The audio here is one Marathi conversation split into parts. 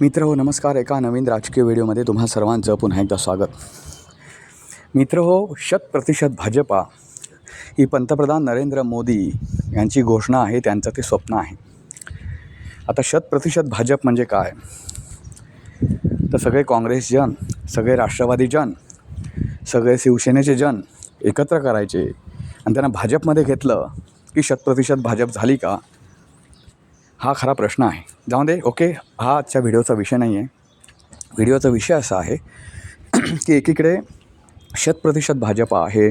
मित्र हो नमस्कार एका नवीन राजकीय व्हिडिओमध्ये तुम्हा सर्वांचं पुन्हा एकदा स्वागत. मित्र हो शतप्रतिशत भाजपा ही पंतप्रधान नरेंद्र मोदी यांची घोषणा आहे त्यांचं ते स्वप्न आहे. आता शतप्रतिशत भाजप म्हणजे काय? तर सगळे काँग्रेस जन सगळे राष्ट्रवादी जन सगळे शिवसेनेचे जन एकत्र करायचे आणि त्यांना भाजपमध्ये घेतलं की शतप्रतिशत भाजप झाली का? हा खरा प्रश्न आहे. जाऊ दे ओके? हा आजच्या व्हिडिओचा विषय नाही आहे व्हिडिओचा विषय असा आहे की एकीकडे शतप्रतिशत भाजप आहे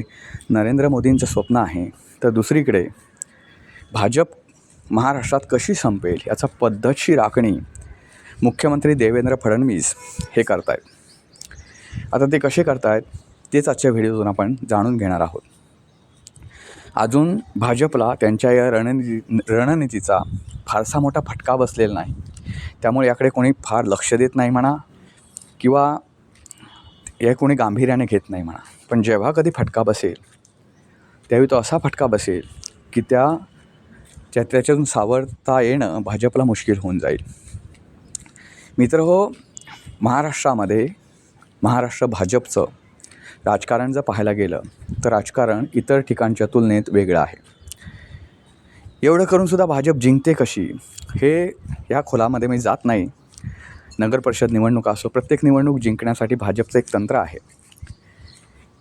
नरेंद्र मोदींचं स्वप्न आहे तर दुसरीकडे भाजप महाराष्ट्रात कशी संपेल याचा पद्धतशीर आखणी मुख्यमंत्री देवेंद्र फडणवीस हे करतायत. आता ते कसे करतायत तेच आजच्या व्हिडिओतून आपण जाणून घेणार आहोत. अजून भाजपला त्यांच्या या रणनीती रणनीतीचा फारसा मोठा फटका बसलेला नाही. त्यामुळे याकडे कोणी फार लक्ष देत नाही म्हणा किंवा हे कोणी गांभीर्याने घेत नाही म्हणा. पण जेव्हा कधी फटका बसेल त्यावेळी तो असा फटका बसेल की त्या त्या त्याच्यातून सावरता येणं भाजपला मुश्किल होऊन जाईल. मित्र हो महाराष्ट्रामध्ये महाराष्ट्र भाजपचं राजकारण जर पाहायला गेलं तर राजकारण इतर ठिकाणच्या तुलनेत वेगळं आहे. एवढं करूनसुद्धा भाजप जिंकते कशी? हे या खोलामध्ये मी जात नाही. नगर परिषद निवडणुका असो प्रत्येक निवडणूक जिंकण्यासाठी भाजपचं एक तंत्र आहे.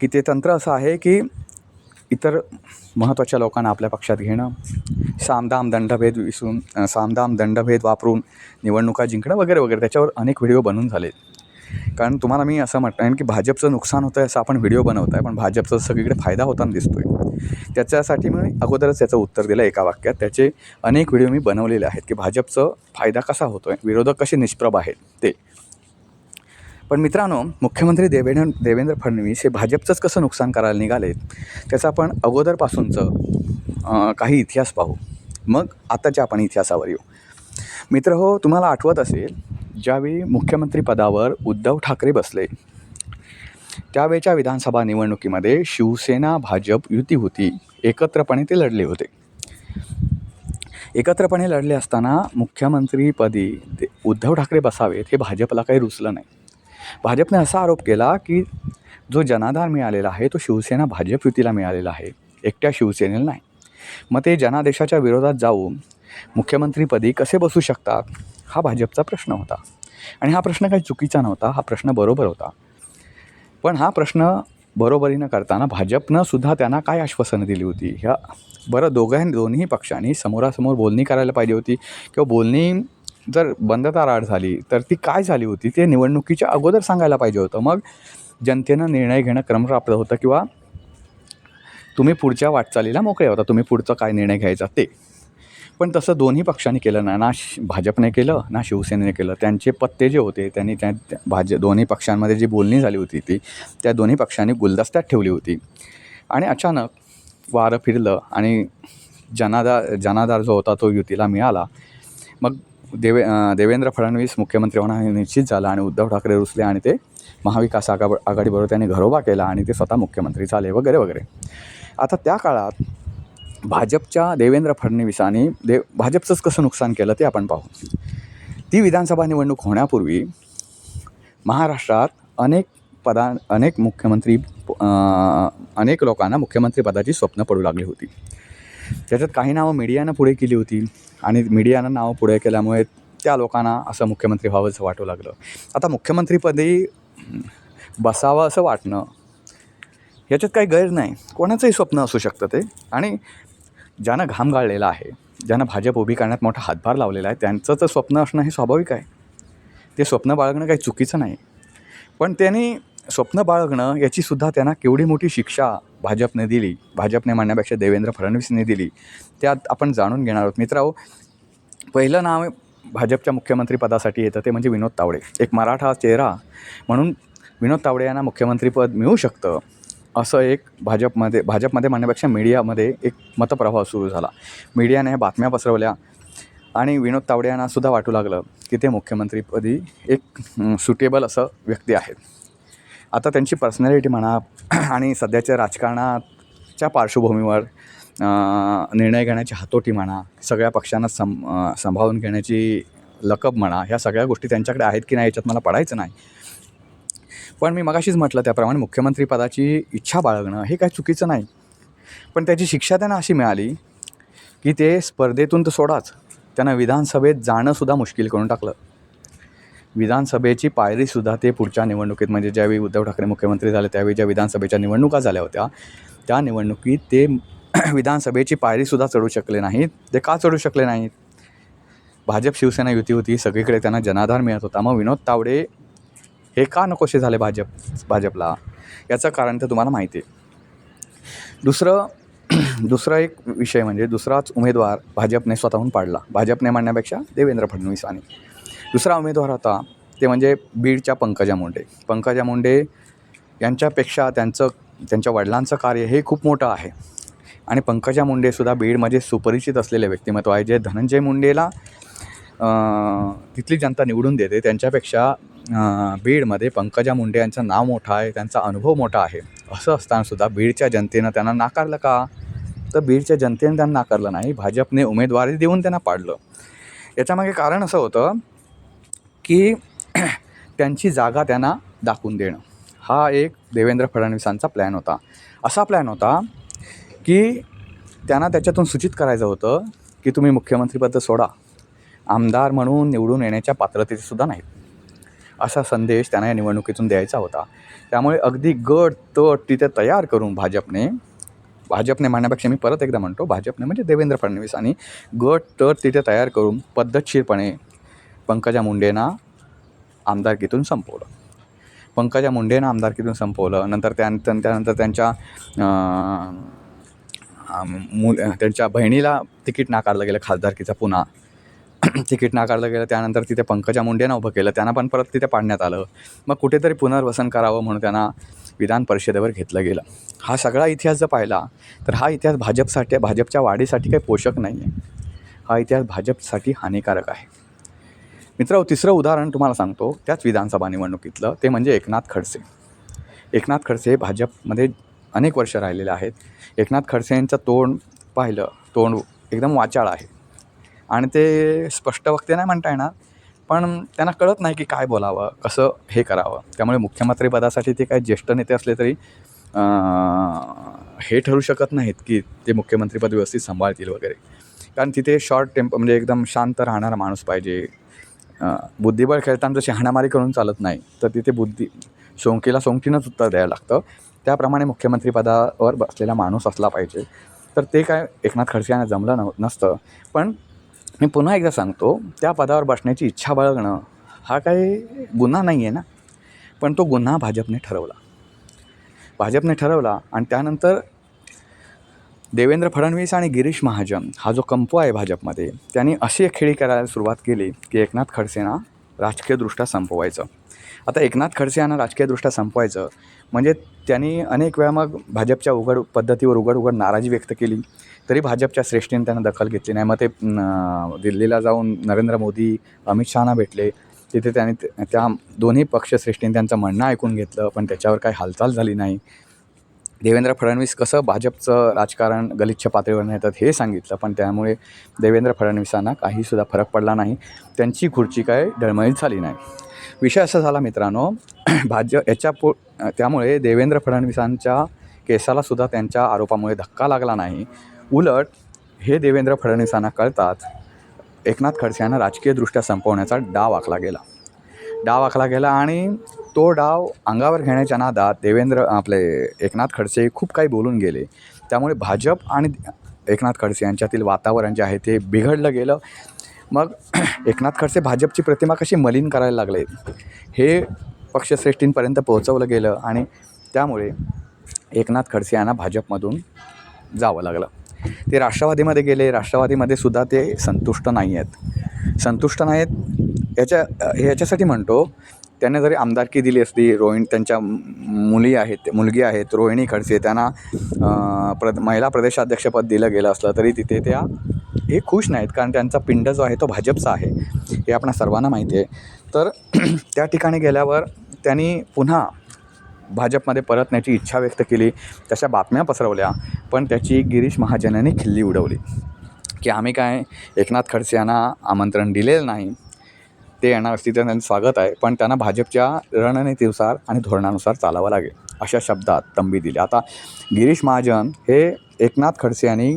की ते तंत्र असं आहे की इतर महत्त्वाच्या लोकांना आपल्या पक्षात घेणं सामदाम दंडभेद विसरून सामदाम दंडभेद वापरून निवडणुका जिंकणं वगैरे वगैरे त्याच्यावर अनेक व्हिडिओ बनून झाले कारण तुम्हाला मी असं म्हटलं की भाजपचं नुकसान होतं आहे असं आपण व्हिडिओ बनवत आहे पण भाजपचा सगळीकडे फायदा होताना दिसतो आहे त्याच्यासाठी मी अगोदरच त्याचं उत्तर दिलं एका वाक्यात. त्याचे अनेक व्हिडिओ मी बनवलेले आहेत की भाजपचं फायदा कसा होतो आहे विरोधक कसे निष्प्रभ आहेत ते. पण मित्रांनो मुख्यमंत्री देवेंद्र देवेंद्र फडणवीस हे भाजपचंच कसं नुकसान करायला निघालेत त्याचं आपण अगोदरपासूनचं काही इतिहास पाहू. मग आताच्या आपण इतिहासावर येऊ. मित्र हो तुम्हाला आठवत असेल ज्यावेळी मुख्यमंत्रीपदावर उद्धव ठाकरे बसले त्यावेळच्या विधानसभा निवडणुकीमध्ये शिवसेना भाजप युती होती. एकत्रपणे ते लढले होते. एकत्रपणे लढले असताना मुख्यमंत्रीपदी ते उद्धव ठाकरे बसावेत हे भाजपला काही रुचलं नाही. भाजपने असा आरोप केला की जो जनाधार मिळालेला आहे तो शिवसेना भाजप युतीला मिळालेला आहे. एकट्या शिवसेनेला नाही. मग ते जनादेशाच्या विरोधात जाऊन मुख्यमंत्रीपदी कसे बसू शकतात? हा भाजपचा प्रश्न होता. आणि हा प्रश्न काही चुकीचा नव्हता हा प्रश्न बरोबर होता. पण हा प्रश्न बरोबरीनं करताना भाजपनं सुद्धा त्यांना काय आश्वासनं दिली होती? ह्या बरं दोघां दोन्ही पक्षांनी समोरासमोर बोलणी करायला पाहिजे होती. किंवा बोलणी जर बंदता राड झाली तर ती काय झाली होती? ते निवडणुकीच्या अगोदर सांगायला पाहिजे होतं. मग जनतेनं निर्णय घेणं क्रमप्राप्त होतं किंवा तुम्ही पुढच्या वाटचालीला मोकळे होता. तुम्ही पुढचा काय निर्णय घ्यायचा ते. पण तसं दोन्ही पक्षांनी केलं ना ना भाजपने केलं ना शिवसेनेने केलं. त्यांचे पत्ते जे होते त्यांनी त्या भाज दोन्ही पक्षांमध्ये जी बोलणी झाली होती ती त्या दोन्ही पक्षांनी गुलदस्त्यात ठेवली होती. आणि अचानक वारं फिरलं आणि जनादार जनाधार जो होता तो युतीला मिळाला. मग देवे देवेंद्र फडणवीस मुख्यमंत्री होणं हे निश्चित झालं आणि उद्धव ठाकरे रुसले आणि ते महाविकास आघा आघाडीबरोबर त्यांनी घरोबा केला आणि ते स्वतः मुख्यमंत्री झाले वगैरे वगैरे. आता त्या काळात भाजपच्या देवेंद्र फडणवीसांनी देव भाजपचंच कसं नुकसान केलं ते आपण पाहू. ती विधानसभा निवडणूक होण्यापूर्वी महाराष्ट्रात अनेक पदा अनेक मुख्यमंत्री अनेक लोकांना मुख्यमंत्रीपदाची स्वप्न पडू लागली होती. त्याच्यात काही नावं मीडियानं पुढे केली होती आणि मीडियानं नावं पुढे केल्यामुळे त्या लोकांना असं मुख्यमंत्री व्हावंसं वाटू लागलं. आता मुख्यमंत्रीपदी बसावं असं वाटणं याच्यात काही गैर नाही. कोणाचंही स्वप्न असू शकतं ते. आणि ज्यानं घाम गाळलेला आहे ज्यानं भाजप उभी करण्यात मोठा हातभार लावलेला आहे त्यांचं तर स्वप्न असणं हे स्वाभाविक आहे. ते स्वप्न बाळगणं काही चुकीचं नाही. पण त्यांनी स्वप्न बाळगणं याचीसुद्धा त्यांना केवढी मोठी शिक्षा भाजपने दिली भाजपने म्हणण्यापेक्षा देवेंद्र फडणवीसने दिली त्यात आपण जाणून घेणार आहोत. मित्रांनो पहिलं नाव भाजपच्या मुख्यमंत्रीपदासाठी येतं ते म्हणजे विनोद तावडे. एक मराठा चेहरा म्हणून विनोद तावडे यांना मुख्यमंत्रीपद मिळू शकतं असं एक भाजपमध्ये भाजपमध्ये म्हणण्यापेक्षा मीडियामध्ये एक मतप्रभाव सुरू झाला. मीडियाने ह्या बातम्या पसरवल्या आणि विनोद तावडे यांना सुद्धा वाटू लागलं की ते मुख्यमंत्रीपदी एक सुटेबल असं व्यक्ती आहेत. आता त्यांची पर्सनॅलिटी म्हणा आणि सध्याच्या राजकारणाच्या पार्श्वभूमीवर निर्णय घेण्याची हातोटी म्हणा सगळ्या पक्षांना सं सांभाळून घेण्याची लकब म्हणा ह्या सगळ्या गोष्टी त्यांच्याकडे आहेत की नाही याच्यात मला पडायचं नाही. पण मी मगाशीच म्हटलं त्याप्रमाणे मुख्यमंत्रीपदाची इच्छा बाळगणं हे काय चुकीचं नाही. पण त्याची शिक्षा त्यांना अशी मिळाली की ते स्पर्धेतून तर सोडाच. त्यांना विधानसभेत जाणंसुद्धा मुश्किल करून टाकलं. विधानसभेची पायरीसुद्धा ते पुढच्या निवडणुकीत म्हणजे ज्यावेळी उद्धव ठाकरे मुख्यमंत्री झाले त्यावेळी ज्या विधानसभेच्या निवडणुका झाल्या होत्या त्या निवडणुकीत ते विधानसभेची पायरीसुद्धा चढू शकले नाहीत. ते का चढू शकले नाहीत? भाजप शिवसेना युती होती सगळीकडे त्यांना जनाधार मिळत होता. मग विनोद तावडे हे का नकोसे झाले भाजप भाजपला? याचं कारण तर तुम्हाला माहिती आहे. दुसरं दुसरा एक विषय म्हणजे दुसराच उमेदवार भाजपने स्वतःहून पाडला. भाजपने म्हणण्यापेक्षा देवेंद्र फडणवीसांनी दुसरा उमेदवार होता ते म्हणजे बीडच्या पंकजा मुंडे. पंकजा मुंडे यांच्यापेक्षा त्यांचं त्यांच्या वडिलांचं कार्य हे खूप मोठं आहे. आणि पंकजा मुंडेसुद्धा बीडमध्ये सुपरिचित असलेले व्यक्तिमत्व आहे जे धनंजय मुंडेला तिथली जनता निवडून देते. त्यांच्यापेक्षा बीडमध्ये पंकजा मुंडे यांचं नाव मोठं आहे त्यांचा अनुभव मोठा आहे. असं असतानासुद्धा बीडच्या जनतेनं त्यांना नाकारलं का? तर बीडच्या जनतेनं त्यांना नाकारलं नाही. भाजपने उमेदवारी देऊन त्यांना पाडलं. याच्यामागे कारण असं होतं की त्यांची जागा त्यांना दाखवून देणं. हा एक देवेंद्र फडणवीसांचा प्लॅन होता. असा प्लॅन होता की त्यांना त्याच्यातून सूचित करायचं होतं की तुम्ही मुख्यमंत्रीपद सोडा. आमदार म्हणून निवडून येण्याच्या पात्रतेचे सुद्धा नाहीत. असा संदेश त्यांना या निवडणुकीतून द्यायचा होता. त्यामुळे अगदी गट तट तिथे तयार करून भाजपने भाजपने म्हणण्यापेक्षा मी परत एकदा म्हणतो भाजपने म्हणजे देवेंद्र फडणवीस आणि गट तट तिथे तयार करून पद्धतशीरपणे पंकजा मुंडेंना आमदारकीतून संपवलं. पंकजा मुंडेंना आमदारकीतून संपवलं. नंतर त्या त्यानंतर त्यांच्या अं, मुल त्यांच्या बहिणीला तिकीट नाकारलं गेलं खासदारकीचं पुन्हा. तिकीट नाकारलं गेलं त्यानंतर तिथे पंकजा मुंडेंना उभं केलं त्यांना पण परत तिथे पाडण्यात आलं. मग कुठेतरी पुनर्वसन करावं म्हणून त्यांना विधान परिषदेवर घेतलं गेलं. हा सगळा इतिहास जर पाहिला तर हा इतिहास भाजपसाठी भाजपच्या वाढीसाठी काही पोषक नाही आहे हा इतिहास भाजपसाठी हानिकारक आहे. मित्र तिसरं उदाहरण तुम्हाला सांगतो त्याच विधानसभा निवडणुकीतलं ते म्हणजे एकनाथ खडसे. एकनाथ खडसे हे भाजपमध्ये अनेक वर्ष राहिलेले आहेत. एकनाथ खडसे यांचं तोंड पाहिलं तोंड एकदम वाचाळ आहे. आणि ते स्पष्ट वक्ते नाही म्हणता येणार पण त्यांना कळत नाही की काय बोलावं कसं हे करावं. त्यामुळे मुख्यमंत्रीपदासाठी ते काय ज्येष्ठ नेते असले तरी हे ठरू शकत नाहीत की ते मुख्यमंत्रीपद व्यवस्थित सांभाळतील वगैरे. कारण तिथे शॉर्ट टेम्प म्हणजे एकदम शांत राहणारा माणूस पाहिजे. बुद्धिबळ खेळताना जशी हाणामारी करून चालत नाही तर तिथे बुद्धी सोंकीला सोंकीनंच उत्तर द्यायला लागतं. त्याप्रमाणे मुख्यमंत्रीपदावर बसलेला माणूस असला पाहिजे. तर ते काय एकनाथ खडसे यांना जमलं नव नसतं. पण मी पुन्हा एकदा सांगतो त्या पदावर बसण्याची इच्छा बाळगणं हा काही गुन्हा नाही आहे ना. पण तो गुन्हा भाजपने ठरवला. भाजपने ठरवला आणि त्यानंतर देवेंद्र फडणवीस आणि गिरीश महाजन हा जो कंपो आहे भाजपमध्ये त्यांनी अशी एक खेळी करायला सुरुवात केली की एकनाथ खडसेंना राजकीयदृष्ट्या संपवायचं. आता एकनाथ खडसे यांना राजकीयदृष्ट्या संपवायचं म्हणजे त्यांनी अनेक वेळा मग भाजपच्या उघड पद्धतीवर उघड उघड नाराजी व्यक्त केली तरी भाजपच्या श्रेष्ठीने त्यांना दखल घेतली नाही. मग ते दिल्लीला जाऊन नरेंद्र मोदी अमित शहाना भेटले. तिथे त्यांनी त्या दोन्ही पक्षश्रेष्ठींनी त्यांचं म्हणणं ऐकून घेतलं पण त्याच्यावर काही हालचाल झाली नाही. देवेंद्र फडणवीस कसं भाजपचं राजकारण गलिच्छ पातळीवर नेतात हे सांगितलं पण त्यामुळे देवेंद्र फडणवीसांना काहीसुद्धा फरक पडला नाही. त्यांची खुर्ची काय डळमळीत झाली नाही. विषय असा झाला मित्रांनो भाजप याच्या पो त्यामुळे देवेंद्र फडणवीसांच्या केसालासुद्धा त्यांच्या आरोपामुळे धक्का लागला नाही. उलट हे देवेंद्र फडणवीसांना कळतात एकनाथ खडसे यांना राजकीयदृष्ट्या संपवण्याचा डाव आखला गेला. डाव आखला गेला आणि तो डाव अंगावर घेण्याच्या नादात देवेंद्र आपले एकनाथ खडसे खूप काही बोलून गेले. त्यामुळे भाजप आणि एकनाथ खडसे यांच्यातील वातावरण जे आहे ते बिघडलं गेलं. मग एकनाथ खडसे भाजपची प्रतिमा कशी मलिन करायला लागले हे पक्षश्रेष्ठींपर्यंत पोहोचवलं गेलं आणि त्यामुळे एकनाथ खडसे यांना भाजपमधून जावं लागलं. ते राष्ट्रवादीमध्ये गेले. राष्ट्रवादीमध्ये सुद्धा ते संतुष्ट नाही आहेत. संतुष्ट नाही आहेत याच्या हे याच्यासाठी म्हणतो त्यांना जरी आमदारकी दिली असली रोहिण त्यांच्या मुली आहेत मुलगी आहेत रोहिणी खडसे त्यांना प्र महिला प्रदेशाध्यक्षपद दिलं गेलं असलं तरी तिथे त्या हे खुश नाहीत कारण त्यांचा पिंड जो आहे तो भाजपचा आहे हे आपणा सर्वांना माहिती आहे. तर त्या ठिकाणी गेल्यावर त्यांनी पुन्हा भाजपमध्ये परतण्याची इच्छा व्यक्त केली तशा बातम्या पसरवल्या पण त्याची गिरीश महाजनांनी खिल्ली उडवली की आम्ही काय एकनाथ खडसे यांना आमंत्रण दिलेलं नाही ते येणार असतील तर त्यांचं स्वागत आहे पण त्यांना भाजपच्या रणनीतीनुसार आणि धोरणानुसार चालावं लागेल अशा शब्दात तंबी दिली. आता गिरीश महाजन हे एकनाथ खडसे यांनी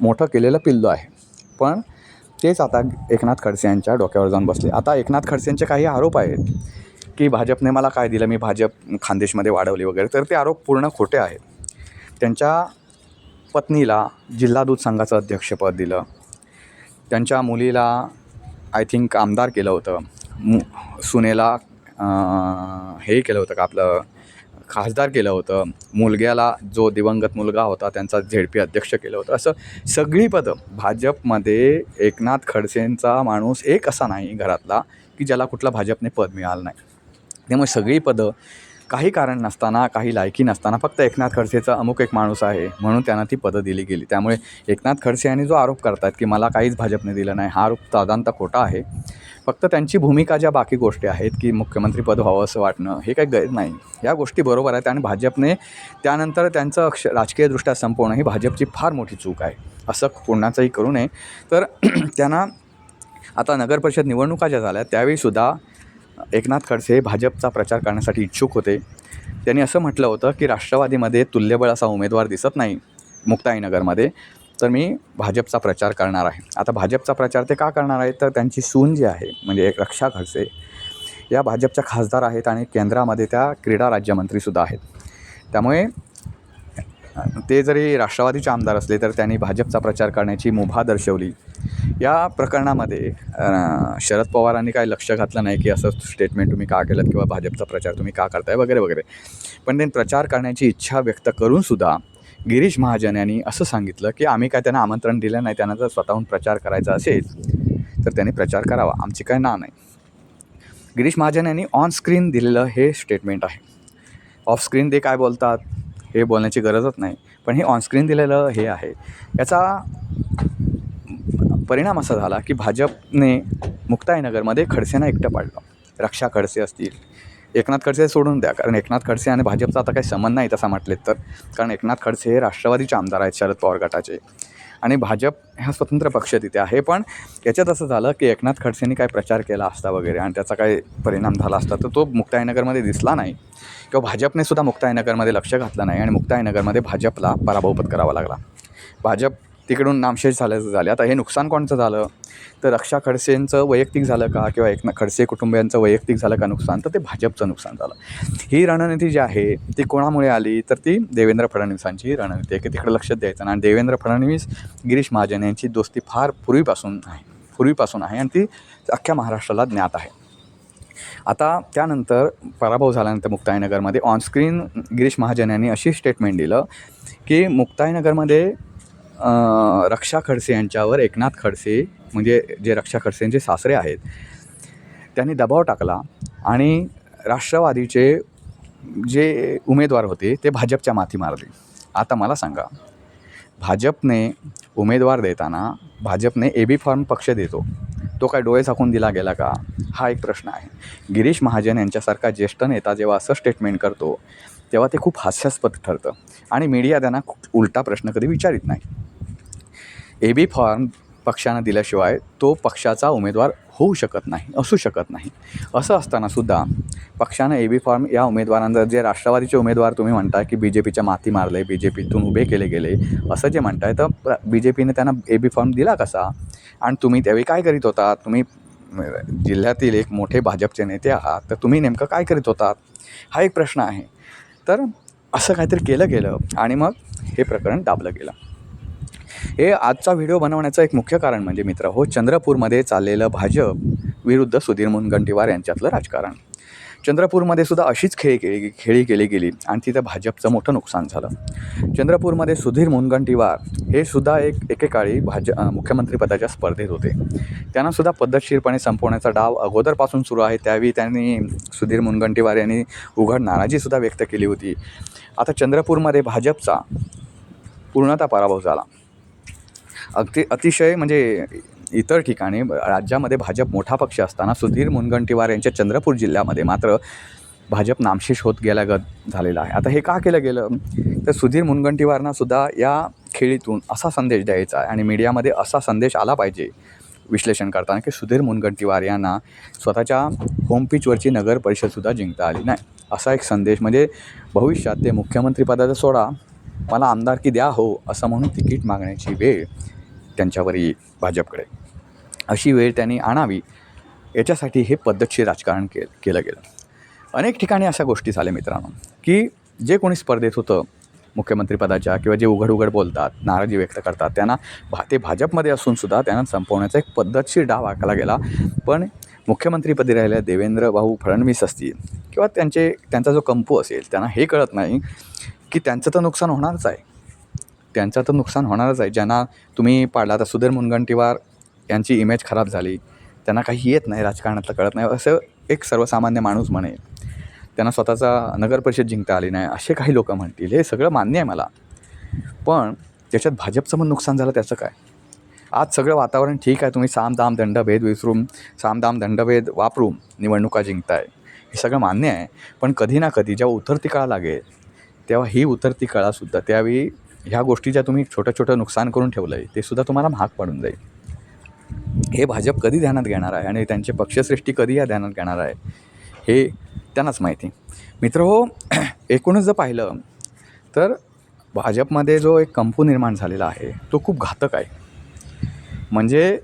मोठं केलेलं पिल्लू आहे. पण तेच आता एकनाथ खडसे यांच्या डोक्यावर जाऊन बसले. आता एकनाथ खडसेंचे काही आरोप आहेत की भाजपने मला काय दिलं? मी भाजप खानदेशमध्ये वाढवली वगैरे. तर ते आरोप पूर्ण खोटे आहेत. त्यांच्या पत्नीला जिल्हा दूध संघाचं अध्यक्षपद दिलं. त्यांच्या मुलीला आय थिंक आमदार केलं होतं. मु सुनेला हे केलं होतं का आपलं? खासदार केलं होतं. मुलग्याला जो दिवंगत मुलगा होता त्यांचा झेडपी अध्यक्ष केलं होतं. असं सगळी पदं भाजपमध्ये एकनाथ खडसेंचा माणूस एक असा नाही घरातला की ज्याला कुठला भाजपने पद मिळालं नाही. त्यामुळे सगळी पदं काही कारण नसताना काही लायकी नसताना फक्त एकनाथ खडसेचा अमुक एक माणूस आहे म्हणून त्यांना ती पदं दिली गेली. त्यामुळे एकनाथ खडसे यांनी जो आरोप करतात की मला काहीच भाजपने दिलं नाही हा आरोप तादांत खोटा आहे. फक्त त्यांची भूमिका ज्या बाकी गोष्टी आहेत की मुख्यमंत्रीपद व्हावं असं वाटणं हे काही गैर नाही. या गोष्टी बरोबर आहेत आणि भाजपने त्यानंतर त्यांचं अक्ष राजकीयदृष्ट्या संपवणं ही भाजपची फार मोठी चूक आहे असं कोणाचंही करू नये. तर त्यांना आता नगरपरिषद निवडणुका ज्या झाल्या त्यावेळीसुद्धा एकनाथ खडसे भाजपचा प्रचार करण्यासाठी इच्छुक होते. त्यांनी असं म्हटलं होतं की राष्ट्रवादीमध्ये तुल्यबळ असा उमेदवार दिसत नाही मुक्ताईनगरमध्ये तर मी भाजपचा प्रचार करणार आहे. आता भाजपचा प्रचार ते का करणार आहेत? तर त्यांची सून जी आहे म्हणजे एक रक्षा खडसे या भाजपच्या खासदार आहेत आणि केंद्रामध्ये त्या क्रीडा राज्यमंत्रीसुद्धा आहेत. त्यामुळे ते जरी राष्ट्रवादीचे आमदार असले तर त्यांनी भाजपचा प्रचार करण्याची मुभा दर्शवली. या प्रकरणामध्ये शरद पवारांनी काय लक्ष घातलं नाही की असं स्टेटमेंट तुम्ही का केलं किंवा भाजपचा प्रचार तुम्ही का करताय वगैरे वगैरे. पण त्यांनी प्रचार करण्याची इच्छा व्यक्त करूनसुद्धा गिरीश महाजन यांनी असं सांगितलं की आम्ही काय त्यांना आमंत्रण दिलं नाही त्यांना जर स्वतःहून प्रचार करायचा असेल तर त्यांनी प्रचार करावा आमची काय ना नाही. गिरीश महाजन यांनी ऑन स्क्रीन दिलेलं हे स्टेटमेंट आहे. ऑफ स्क्रीन ते काय बोलतात हे बोलण्याची गरजच नाही पण हे ऑनस्क्रीन दिलेलं हे आहे. याचा परिणाम असा झाला की भाजपने मुक्ताईनगरमध्ये खडसेंना एकटं पाडलं. रक्षा खडसे असतील. एकनाथ खडसे सोडून द्या. कारण एकनाथ खडसे आणि भाजपचा आता काही संबंध नाही तसा म्हटलेत तर. कारण एकनाथ खडसे हे राष्ट्रवादीचे आमदार आहेत शरद पवार गटाचे. आणि भाजप हा स्वतंत्र पक्ष तिथे आहे. पण याच्यात असं झालं की एकनाथ खडसेंनी काय प्रचार केला असता वगैरे आणि त्याचा काय परिणाम झाला असता तर तो मुक्ताईनगरमध्ये दिसला नाही. किंवा भाजपने सुद्धा मुक्ताईनगरमध्ये लक्ष घातलं नाही आणि मुक्ताईनगरमध्ये भाजपला पराभव पत्करावा लागला. भाजप तिकडून नामशेष झाल्याचं झाले. आता हे नुकसान कोणचं झालं? तर रक्षा खडसेंचं वैयक्तिक झालं का किंवा एकनाथ खडसे कुटुंबियांचं वैयक्तिक झालं का नुकसान? तर ते भाजपचं नुकसान झालं. ही रणनीती जी आहे ती कोणामुळे आली? तर ती देवेंद्र फडणवीसांची रणनीती आहे की तिकडे लक्ष द्यायचं आणि देवेंद्र फडणवीस गिरीश महाजन यांची दोस्ती फार पूर्वीपासून आहे. पूर्वीपासून आहे आणि ती अख्ख्या महाराष्ट्राला ज्ञात आहे. आता त्यानंतर पराभव झाल्यानंतर मुक्ताईनगरमध्ये ऑनस्क्रीन गिरीश महाजन यांनी अशी स्टेटमेंट दिलं की मुक्ताईनगरमध्ये रक्षा खडसे यांच्यावर एकनाथ खडसे म्हणजे जे रक्षा खडसेंचे सासरे आहेत त्यांनी दबाव टाकला आणि राष्ट्रवादीचे जे उमेदवार होते ते भाजपच्या माथी मारले. आता मला सांगा भाजपने उमेदवार देताना भाजपने ए बी फॉर्म पक्ष देतो तो काय डोळे झाकून दिला गेला का? हा एक प्रश्न आहे. गिरीश महाजन यांच्यासारखा ज्येष्ठ नेता जेव्हा असं स्टेटमेंट करतो तेव्हा ते खूप हास्यास्पद ठरतं आणि मीडिया त्यांना खूप उलटा प्रश्न कधी विचारित नाही. ए बी फॉर्म पक्षानं दिल्याशिवाय तो पक्षाचा उमेदवार होऊ शकत नाही असू शकत नाही. असं असताना सुद्धा पक्षानं ए बी फॉर्म या उमेदवारांना जे राष्ट्रवादीचे उमेदवार तुम्ही म्हणताय की बी जे पीच्या माती मारले बी जे पीतून उभे केले गेले असं जे म्हणताय तर बी जे पीने त्यांना ए बी फॉर्म दिला कसा? आणि तुम्ही त्यावेळी काय करीत होता? तुम्ही जिल्ह्यातील एक मोठे भाजपचे नेते आहात तर तुम्ही नेमकं काय करीत होतात? हा एक प्रश्न आहे. तर असं काहीतरी केलं गेलं आणि मग हे प्रकरण दाबलं गेलं. हे आजचा व्हिडिओ बनवण्याचं एक मुख्य कारण म्हणजे मित्र हो चंद्रपूरमध्ये चाललेलं भाजप विरुद्ध सुधीर मुनगंटीवार यांच्यातलं राजकारण. चंद्रपूरमध्ये सुद्धा अशीच खेळी केली खेळी केली गेली आणि तिथं भाजपचं मोठं नुकसान झालं. चंद्रपूरमध्ये सुधीर मुनगंटीवार हे सुद्धा एक एकेकाळी भाज मुख्यमंत्रीपदाच्या स्पर्धेत होते. त्यांना सुद्धा पद्धतशीरपणे संपवण्याचा डाव अगोदरपासून सुरू आहे त्यावेळी त्यांनी सुधीर मुनगंटीवार यांनी उघड नाराजीसुद्धा व्यक्त केली होती. आता चंद्रपूरमध्ये भाजपचा पूर्णतः पराभव झाला. अगदी अतिशय म्हणजे इतर ठिकाणी राज्यामध्ये भाजप मोठा पक्ष असताना सुधीर मुनगंटीवार यांच्या चंद्रपूर जिल्ह्यामध्ये मात्र भाजप नामशेष होत गेल्यागत झालेला आहे. आता हे का केलं गेलं? तर सुधीर मुनगंटीवारना सुद्धा या खेळीतून असा संदेश द्यायचा आहे आणि मीडियामध्ये असा संदेश आला पाहिजे विश्लेषण करताना की सुधीर मुनगंटीवार यांना स्वतःच्या होम पिचवरची नगर परिषदसुद्धा जिंकता आली नाही. असा एक संदेश म्हणजे भविष्यात ते मुख्यमंत्रीपदाचा सोडा मला आमदारकी द्या हो असं म्हणून तिकीट मागण्याची वेळ त्यांच्यावर येईल भाजपकडे. अशी वेळ त्यांनी आणावी याच्यासाठी हे पद्धतशीर राजकारण के केलं गेलं. अनेक ठिकाणी अशा गोष्टी झाल्या मित्रांनो की जे कोणी स्पर्धेत होतं मुख्यमंत्रीपदाच्या किंवा जे उघड उघड बोलतात नाराजी व्यक्त करतात त्यांना भा ते भाजपमध्ये असूनसुद्धा त्यांना संपवण्याचा एक पद्धतशीर डाव आखला गेला. पण मुख्यमंत्रीपदी राहिलेल्या देवेंद्र भाऊ फडणवीस असतील किंवा त्यांचे त्यांचा जो कंपू असेल त्यांना हे कळत नाही की त्यांचं तर नुकसान होणारच आहे. त्यांचं तर नुकसान होणारच आहे. ज्यांना तुम्ही पाडला आता सुधीर मुनगंटीवार यांची इमेज खराब झाली. त्यांना काही येत नाही राजकारणातलं कळत नाही. असं एक सर्वसामान्य माणूस म्हणेल त्यांना स्वतःचा नगर परिषद जिंकता आली नाही असे काही लोक म्हणतील. हे सगळं मान्य आहे मला. पण त्याच्यात भाजपचं पण नुकसान झालं त्याचं काय? आज सगळं वातावरण ठीक आहे तुम्ही साम दाम दंडभेद विसरून साम दाम दंडभेद वापरून निवडणुका जिंकताय. हे सगळं मान्य आहे. पण कधी ना कधी जेव्हा उतरती काळ लागेल तेव्हा ही उतरती काळासुद्धा त्यावेळी ह्या गोष्टी ज्या तुम्ही छोटं छोटं नुकसान करून ठेवलं आहे ते सुद्धा तुम्हाला महाग पडून जाईल. हे भाजप कधी ध्यानात घेणार आहे आणि त्यांची पक्षश्रेष्ठी कधी या ध्यानात घेणार आहे हे त्यांनाच माहिती. मित्र हो एकूणच जर पाहिलं तर भाजपमध्ये जो एक कंपू निर्माण झालेला आहे तो खूप घातक आहे. म्हणजे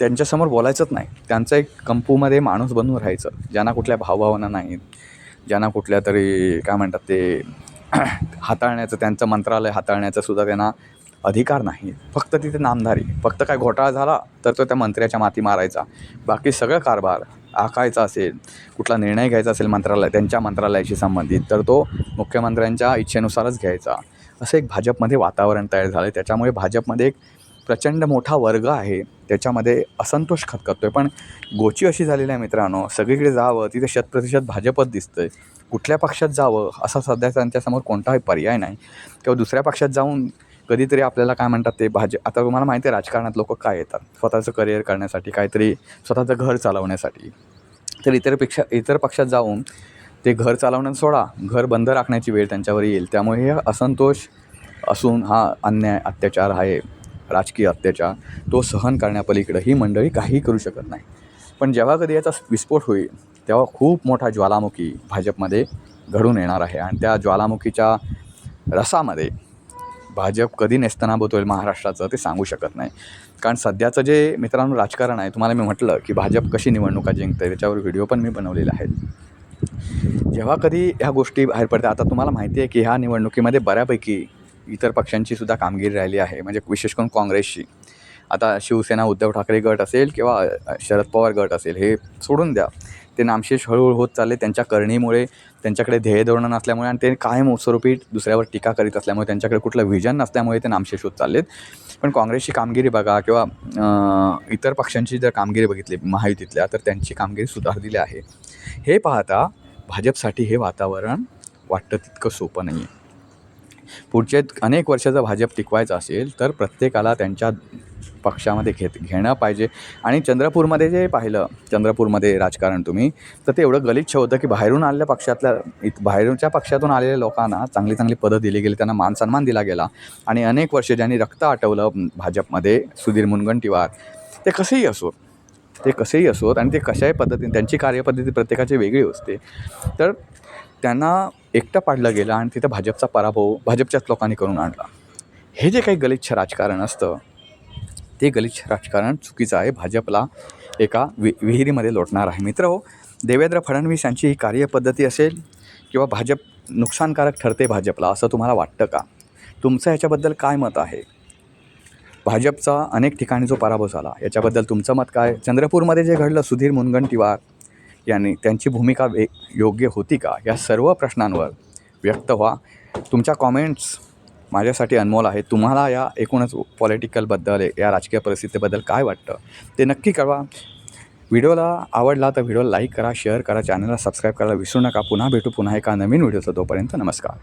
त्यांच्यासमोर बोलायचंच नाही. त्यांचं एक कंपूमध्ये माणूस बनून राहायचं ज्यांना कुठल्या भावभावना नाहीत ज्यांना कुठल्या तरी काय म्हणतात ते हाताळण्याचं त्यांचं मंत्रालय हाताळण्याचं सुद्धा त्यांना अधिकार नाही. फक्त तिथे नामधारी. फक्त काय घोटाळा झाला तर तो त्या मंत्र्याच्या माती मारायचा. बाकी सगळं कारभार आखायचा असेल कुठला निर्णय घ्यायचा असेल मंत्रालय त्यांच्या मंत्रालयाशी संबंधित तर तो मुख्यमंत्र्यांच्या इच्छेनुसारच घ्यायचा. असं एक भाजपमध्ये वातावरण तयार झालं आहे त्याच्यामुळे भाजपमध्ये एक प्रचंड मोठा वर्ग आहे. त्याच्यामध्ये असंतोष खतखततो आहे पण गोची अशी झालेली आहे मित्रांनो सगळीकडे जावं तिथे शतप्रतिशत भाजपच दिसतं आहे कुठल्या पक्षात जावं असा सध्या त्यांच्यासमोर कोणताही पर्याय नाही. किंवा दुसऱ्या पक्षात जाऊन कधीतरी आपल्याला काय म्हणतात ते भाजप आता तुम्हाला माहिती आहे राजकारणात लोक काय येतात? स्वतःचं करिअर करण्यासाठी काहीतरी स्वतःचं घर चालवण्यासाठी. तर इतरपेक्षा इतर पक्षात जाऊन ते घर चालवणं सोडा. घर बंद राखण्याची वेळ त्यांच्यावर येईल. त्यामुळे हे असंतोष असून हा अन्याय अत्याचार आहे राजकीय अत्याचार तो सहन करण्यापलीकडं ही मंडळी काहीही करू शकत नाही. पण जेव्हा कधी याचा विस्फोट होईल तेव्हा खूप मोठा ज्वालामुखी भाजपमध्ये घडून येणार आहे. आणि त्या ज्वालामुखीच्या रसामध्ये भाजप कधी नेस्तनाबूत होईल महाराष्ट्राचं ते सांगू शकत नाही. कारण सध्याचं जे मित्रांनो राजकारण आहे तुम्हाला मी म्हटलं की भाजप कशी निवडणुका जिंकते त्याच्यावर व्हिडिओ पण मी बनवलेले आहेत. जेव्हा कधी ह्या गोष्टी बाहेर पडतात आता तुम्हाला माहिती आहे की ह्या निवडणुकीमध्ये बऱ्यापैकी इतर पक्षांची सुद्धा कामगिरी राहिली आहे. म्हणजे विशेष करून काँग्रेसची. आता शिवसेना उद्धव ठाकरे गट असेल किंवा शरद पवार गट असेल हे सोडून द्या. ते नामशेष हळूहळू होत चालले. त्यांच्या करणीमुळे त्यांच्याकडे ध्येय धोरणं नसल्यामुळे आणि ते कायम स्वरूपी दुसऱ्यावर टीका करीत असल्यामुळे त्यांच्याकडे कुठलं व्हिजन नसल्यामुळे ते नामशेष होत चाललेत. पण काँग्रेसची कामगिरी बघा किंवा इतर पक्षांची जर कामगिरी बघितली महायुतीतल्या तर त्यांची कामगिरी सुधारलेली आहे. हे पाहता भाजपसाठी हे वातावरण वाटतं तितकं सोपं नाही आहे पुढचे अनेक वर्षाचं भाजप टिकवायचं असेल तर प्रत्येकाला त्यांच्या पक्षामध्ये घेत घेणं पाहिजे. आणि चंद्रपूरमध्ये जे पाहिलं चंद्रपूरमध्ये राजकारण तुम्ही तर ते एवढं गलिच्छ होतं की बाहेरून आलेल्या पक्षातल्या इत बाहेरच्या पक्षातून आलेल्या लोकांना चांगली चांगली पदं दिली गेली त्यांना मानसन्मान दिला गेला. आणि अनेक वर्ष ज्यांनी रक्त आटवलं भाजपमध्ये सुधीर मुनगंटीवार ते कसेही असो ते कसेही असोत आणि ते कशाही पद्धतीने त्यांची कार्यपद्धती प्रत्येकाची वेगळी असते. तर त्यांना एकटं पाडलं गेलं आणि तिथं भाजपचा पराभव भाजपच्याच लोकांनी करून आणला. हे जे काही गलिच्छ राजकारण असतं ते गलिच्छ राजकारण चुकीचं आहे. भाजपला एका वि विहिरीमध्ये लोटणार आहे. मित्र हो देवेंद्र फडणवीस यांची ही कार्यपद्धती असेल किंवा भाजप नुकसानकारक ठरते भाजपला असं तुम्हाला वाटतं का? तुमचं याच्याबद्दल काय मत आहे? भाजपचा अनेक ठिकाणी जो पराभव झाला याच्याबद्दल तुमचं मत काय? चंद्रपूरमध्ये जे घडलं सुधीर मुनगंटीवार यांनी त्यांची भूमिका वे योग्य होती का? या सर्व प्रश्नांवर व्यक्त व्हा. तुमच्या कॉमेंट्स माझ्यासाठी अनमोल आहे. तुम्हाला या एकूणच पॉलिटिकलबद्दल या राजकीय परिस्थितीबद्दल काय वाटतं? ते नक्की कळवा. व्हिडिओला आवडला तर व्हिडिओला लाईक करा शेअर करा चॅनलला सबस्क्राईब करायला विसरू नका. पुन्हा भेटू पुन्हा एका नवीन व्हिडिओचा तोपर्यंत नमस्कार.